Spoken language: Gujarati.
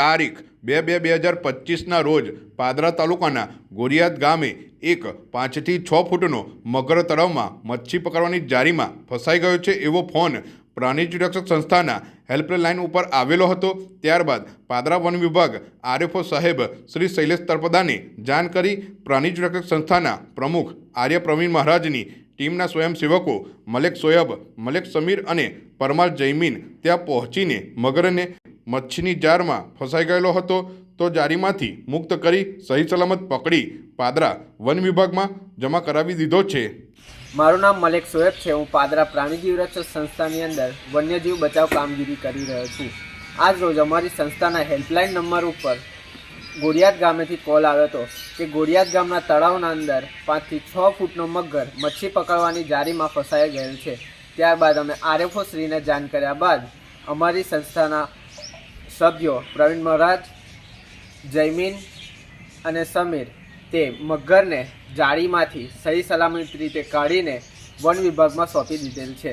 તારીખ બે બે બે હજાર પચીસના રોજ પાદરા તાલુકાના ગોરિયાદ ગામે એક પાંચથી છ ફૂટનો મગર તળાવમાં મચ્છી પકડવાની જારીમાં ફસાઈ ગયો છે એવો ફોન પ્રાણી સુરક્ષક સંસ્થાના હેલ્પલાઇન ઉપર આવેલો હતો. ત્યારબાદ પાદરા વન વિભાગ આરએફઓ સાહેબ શ્રી શૈલેષ તળપદાને જાણ કરી પ્રાણી સુરક્ષક સંસ્થાના પ્રમુખ આર્ય પ્રવીણ મહારાજની ટીમના સ્વયંસેવકો મલેક સોયબ, મલેક સમીર અને પરમાર જૈમીન ત્યાં પહોંચીને મગરને મચ્છીની જારમાં ફસાઈ ગયેલો હતો તો જારીમાંથી મુક્ત કરી સહી સલામત પકડી પાદરા વન વિભાગમાં જમા કરાવી દીધો છે. મારું નામ મલેક સોએબ છે. હું પાદરા પ્રાણીજીવ રક્ષક સંસ્થાની અંદર વન્યજીવ બચાવ કામગીરી કરી રહ્યો છું. આજ રોજ અમારી સંસ્થાના હેલ્પલાઇન નંબર ઉપર ગોરિયાદ ગામેથી કોલ આવ્યો હતો કે ગોરિયાદ ગામના તળાવના અંદર પાંચથી છ ફૂટનો મગર મચ્છી પકડવાની જારીમાં ફસાઈ ગયેલ છે. ત્યારબાદ અમે આરએફઓ શ્રીને જાણ કર્યા બાદ અમારી સંસ્થાના સભ્યો પ્રવીણ મહારાજ, જયમીન અને સમીર તે મગરને જાળીમાંથી સહી સલામત રીતે કાઢીને વન વિભાગમાં સોંપી દીધેલ છે.